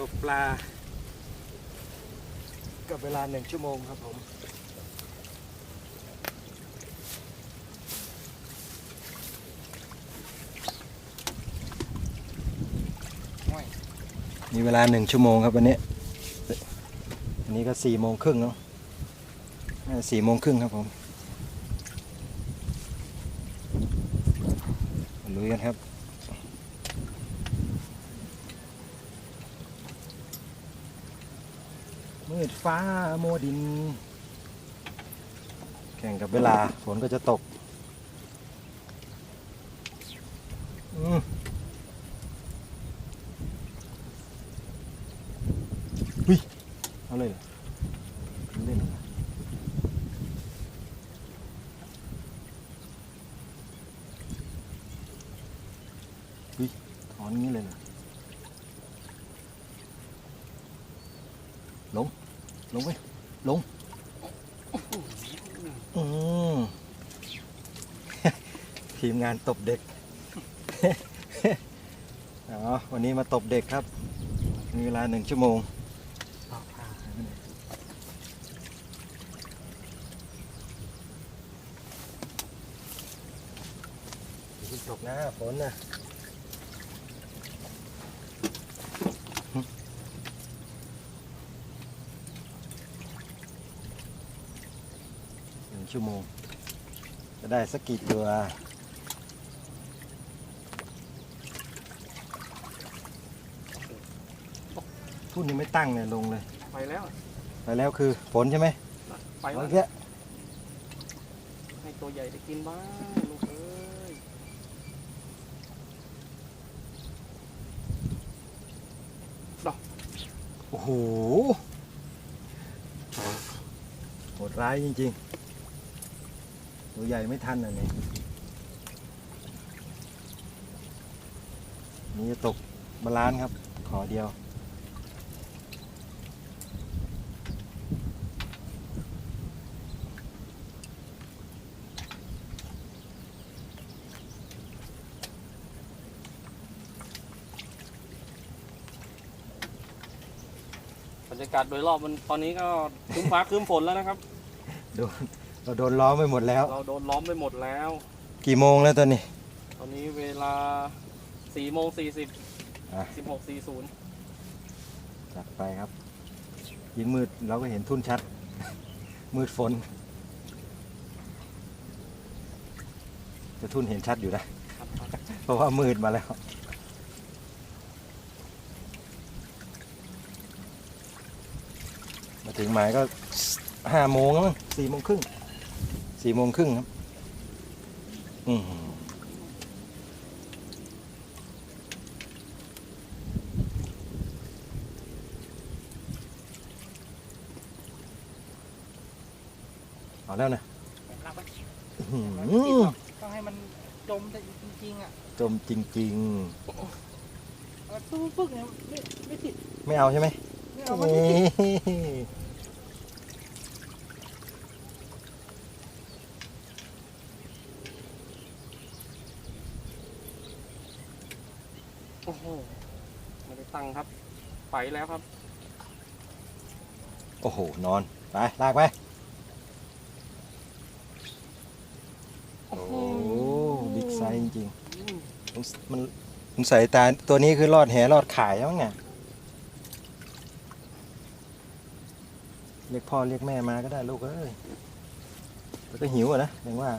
ตกปลา กับเวลาหนึ่งชั่วโมงครับผม มีเวลาหนึ่งชั่วโมงครับวันนี้ อันนี้ก็สี่โมงครึ่งเนาะสี่โมงครึ่งครับผมมาลุยกันครับ มืดฟ้าโมดิน แข่งกับเวลาฝนก็จะตกอืมวิเอาเลยเหรอเล่นเหรอวิถอนงี้เลยเหลง ลงไปลงอืมทีมงานตบเด็กอ๋อวันนี้มาตบเด็กครับ มีเวลาหนึ่งชั่วโมงตกนะฝนนะ งชั่วโมง จะได้สักกี่ตัวทุ่นยังไม่ตั้งเลยลงเลย ไปแล้ว ไปแล้วคือฝนใช่ไหมไปโอแล้วเคให้ตัวใหญ่ได้กินบ้างลูกเอ้ยโอ้โห โหดร้ายจริงๆ ตัวใหญ่ไม่ทันอะนี่นี่จะตกบาลานซ์ครับ ขอเดียว บรรยากาศโดยรอบมันตอนนี้ก็ครึ้มฟ้าครึ้มฝนแล้วนะครับโดน เราโดนล้อมไปหมดแล้ว เราโดนล้อมไปหมดแล้ว กี่โมงแล้วตอนนี้ ตอนนี้เวลา4โมง40 อะ 16 40 จัดไปครับ ยิ่งมืดเราก็เห็นทุ่นชัด มืดฝน จะทุ่นเห็นชัดอยู่นะ ครับครับเพราะว่ามืดมาแล้ว มาถึงหมายก็ห้าโมงแล้วมั้งสี่โมงครึ่ง สี่โมงครึ่งครับอือหือเอาแล้วนะอื้อหือต้องให้มันจมแต่จริงๆอะจมจริง เอาปึ๊กปึ๊กเนี่ยไม่ไม่ติดๆ ไม่เอาใช่ไหมไม่เอามันไม่ติดโอ้โห ไม่ได้ตังค์ครับ ไปแล้วครับ โอ้โห นอน ไป ลากไป โอ้โหบิ๊กไซส์จริงๆมันมันมันใส่ตาตัวนี้คือรอดแหรอดขายแล้วไงเรียกพ่อเรียกแม่มาก็ได้ลูกเอ้ยแล้วก็หิวอะนะยังว่า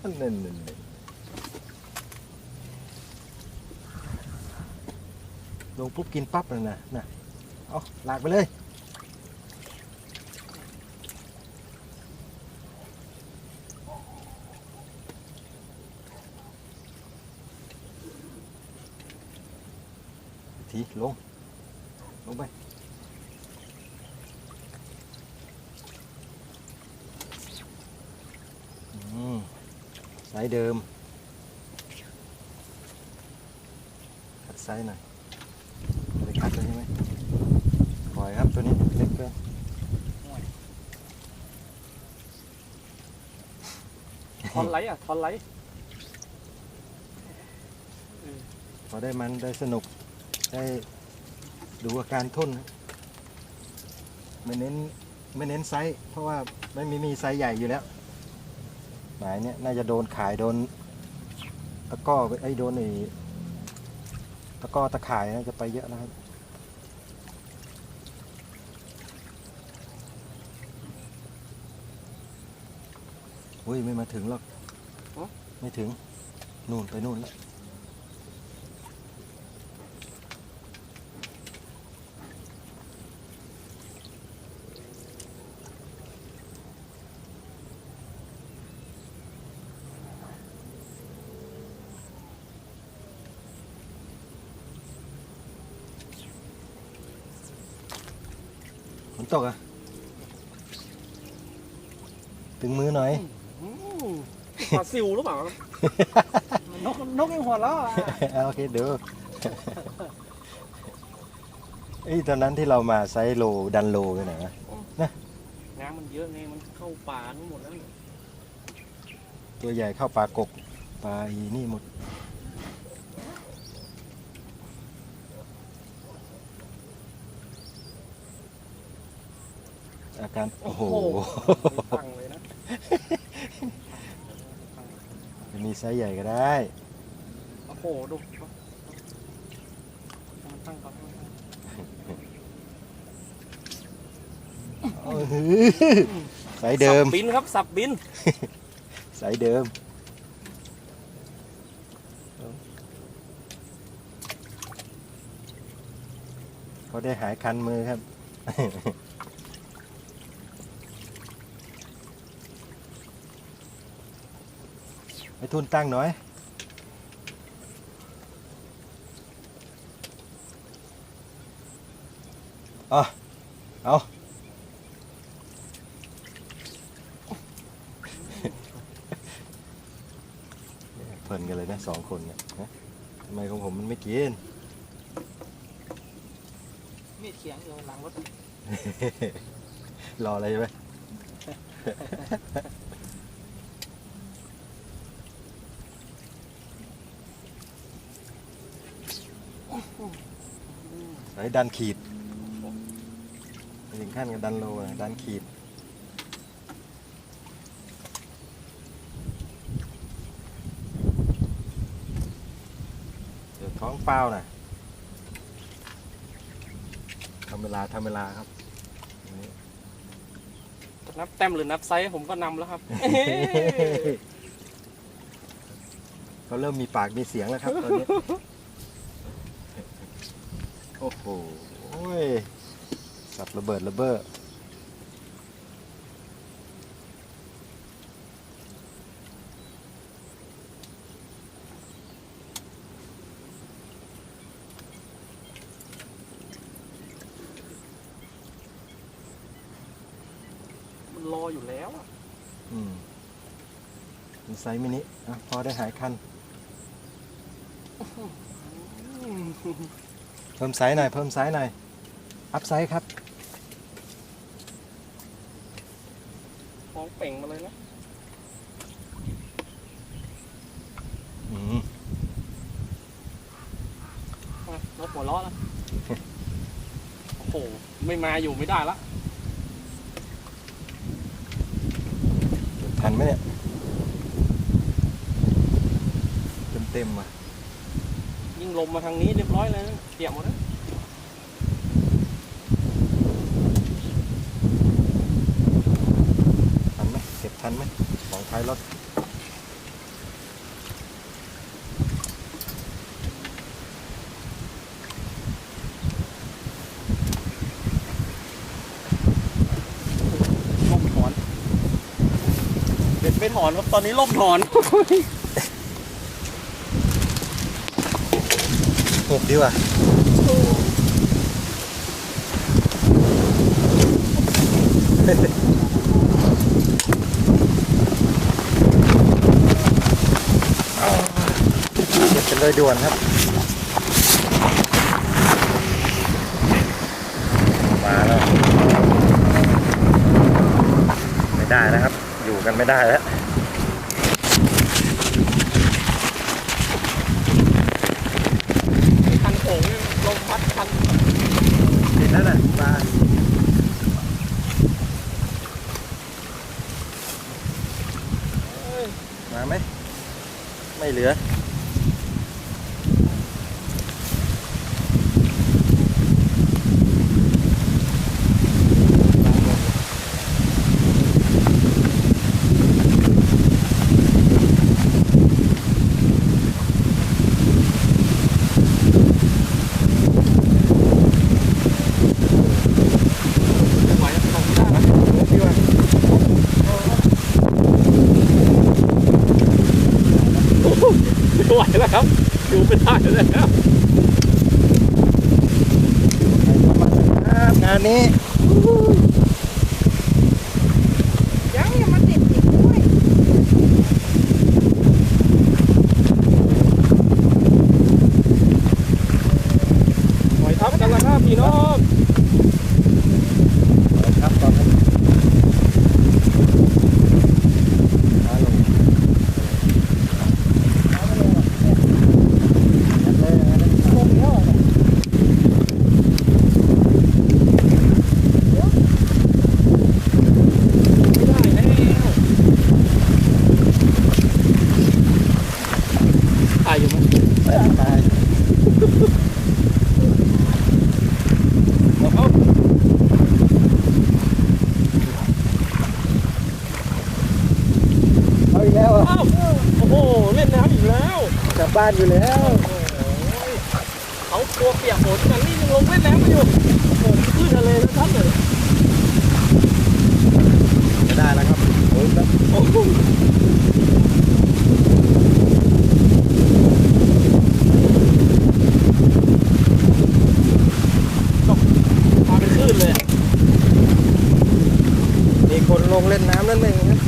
นั่นนั่นนั่นนั่น ลงปุ๊บกินปั๊บเลยนะนะเอาลากไปเลยทีลง ลงไปอืมไซส์เดิม คัดไซส์หน่อยไปคัดเลยใช่ไหมปล่ อยครับตัวนี้เล็กเกินทอนไลท์อะทอนไลท์พอได้มันได้สนุกได้ดูอาการทุ่นครับไม่เน้นไม่เน้นไซส์เพราะว่าไม่มีมีไซส์ใหญ่อยู่แล้วหมายเนี่ยน่าจะโดนขายโดนตะกร้อไปไอ้โดนไอ้ตะกร้อตะข่ายน่าจะไปเยอะแล้วครับ อุ้ยไม่มาถึงหรอกอ๋อไม่ถึง นู่นไปนู่นแล้วฝนตกอะ ถึงมือหน่อยอืม ปลาซิวหรือเปล่าครับนกนกยังหัวเราะอะเอาโอเคเดี๋ยวเอ้ยตอนนั้นที่เรามาไซส์โลดันโลไปไหนวะน้ำมันเยอะไงมันเข้าป่าทั้งหมดแล้วเนี่ยตัวใหญ่เข้าปลากกปลาอีนี่หมด อาการโอ้โหไม่ตั้งเลยนะจะ มีไซส์ใหญ่ก็ได้ โอ้โหดูมันตั้งก่อนอื้อหือไซส์เดิม สับบินครับ สับบิน ไซส์เดิม เขาได้หายคันมือครับ ไปทุนตั้งหน่อยเอาเอาเพลินกันเลยนะสองคนเนี่ยนะทำไมของผมมันไม่กิน มีดเขียงอยู่หลังรถ รออะไรไหม ไหนดันขีดไปถึงขั้นกับดันโลนะดันขีด เดี๋ยวท้องเปล่านะทำเวลาทำเวลาครับอันนี้นับแต้มหรือนับไซส์ผมก็นำแล้วครับ เขาเริ่มมีปากมีเสียงแล้วครับตอนนี้ โอ้โหโอ้ยสับระเบิดระเบ้อมันรออยู่แล้วอะอืมมีไซส์มินิอะพอได้หายคัน เพิ่มไซส์หน่อยเพิ่มไซส์หน่อยอัพไซส์ครับฟ้องเป่งมาเลยนะอืมอะรถหัวล้อแล้วโอ้โห ไม่มาอยู่ไม่ได้ละ ทันไหมเนี่ยเต็มเต็มๆอะ ยิ่งลมมาทางนี้เรียบร้อยเลยนะเปียกหมดแล้วทันไหมเก็บทันไหมของท้ายรถล่มถอนเด็ดไม่ถอนครับตอนนี้ล่มถอน หก ดีกว่าเก็บกันเลยด่วนครับ มาแล้ว ไม่ได้นะครับ อยู่กันไม่ได้แล้ว มาไหม ไม่เหลือ ไม่ได้แล้วงานนี้ ยังอย่ามาติดอีกด้วย ปล่อยทับกันแล้วครับพี่น้อง ครับตอนนี้ขาลงยัดเลยยัดเลย ลงแล้วอะ ไม่ได้แล้วถ่ายอยู่มั้ย ตายตาย เอาเอา เอาอีกแล้วอะ เอาโอ้โหเล่นน้ำอีกแล้ว กลั บบ้านอยู่แล้วเขากลัวเปียกฝนกันนี่ยังลงเล่นน้ำมาอยู่โอ้โหขึ้นทะเลแล้วครับเลยจะได้แล้วครับโอ้ยครับโอ้โหมาเป็นคลื่นเลยอะมีคนลงเล่นน้ำนั่นเองนะ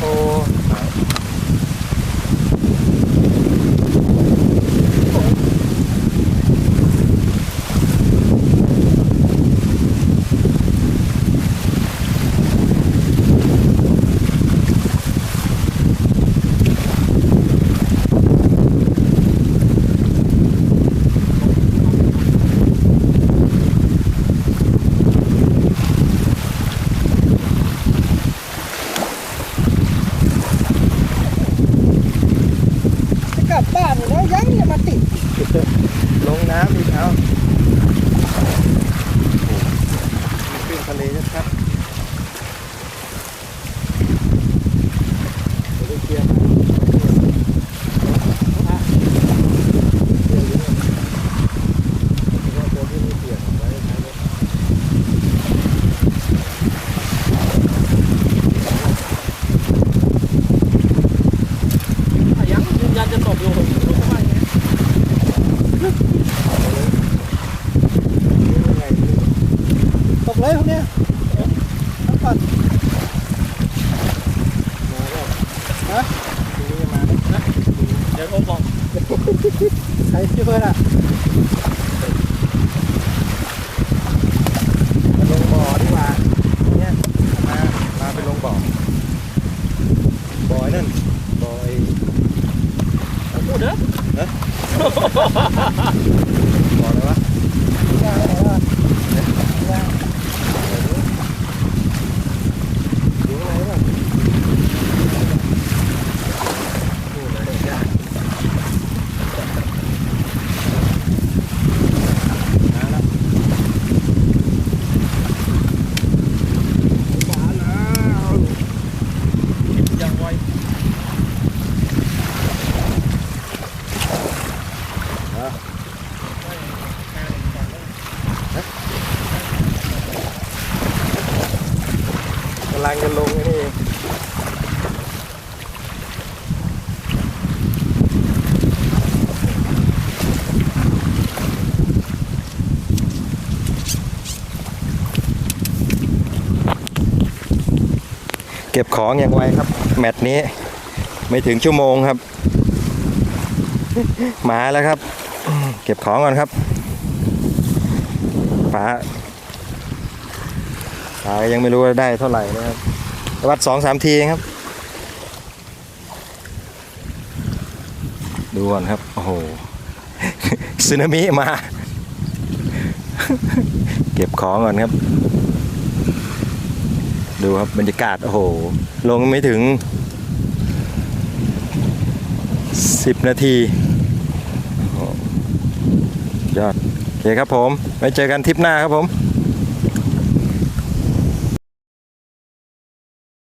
โอ้จะกลับบ้านอยู่แล้วยังอย่ามาติด ลงน้ำอีกเอาขึ้นทะเลชัดๆเดี๋ยวไปเคลียร์มาเดี๋ยวนี้ว่าตัวที่ไม่เปลี่ยนไว้ใช้รถ อะยังยืนยันจะตกอยู่ผมไม่รู้ว่าไง ตกเลยพวกเนี้ยเอาก่อน เดี๋ยวโทรบอก ใครชื่อเพื่อนอะ มาลงบ่อดีกว่าเนี่ยมา มาไปลงบ่อ บ่อไอ้นั่น บ่อไอ้ พูดเด้อ บ่ออะไรวะ ยังไหนวะยัง อยู่ข้างในป่ะนู่นเลยยากมาแล้ว มาแล้วยังไว กำลังจะลงไอ้นี่เองเก็บของอย่างไวครับ แมตช์นี้ ไม่ถึงชั่วโมงครับ มาแล้วครับ เก็บของก่อนครับป๋าป๋ายังไม่รู้ว่าได้เท่าไหร่นะครับวัดสองสามทีครับ ดูก่อนครับ โอ้โหสึนามิมา เก็บของก่อนครับ ดูครับบรรยากาศโอ้โห ลงไม่ถึง 10 นาทียอดโอเคครับผมไว้เจอกันทริปหน้าครับผม